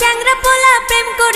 চ্যাংরা পোলা প্রেম করে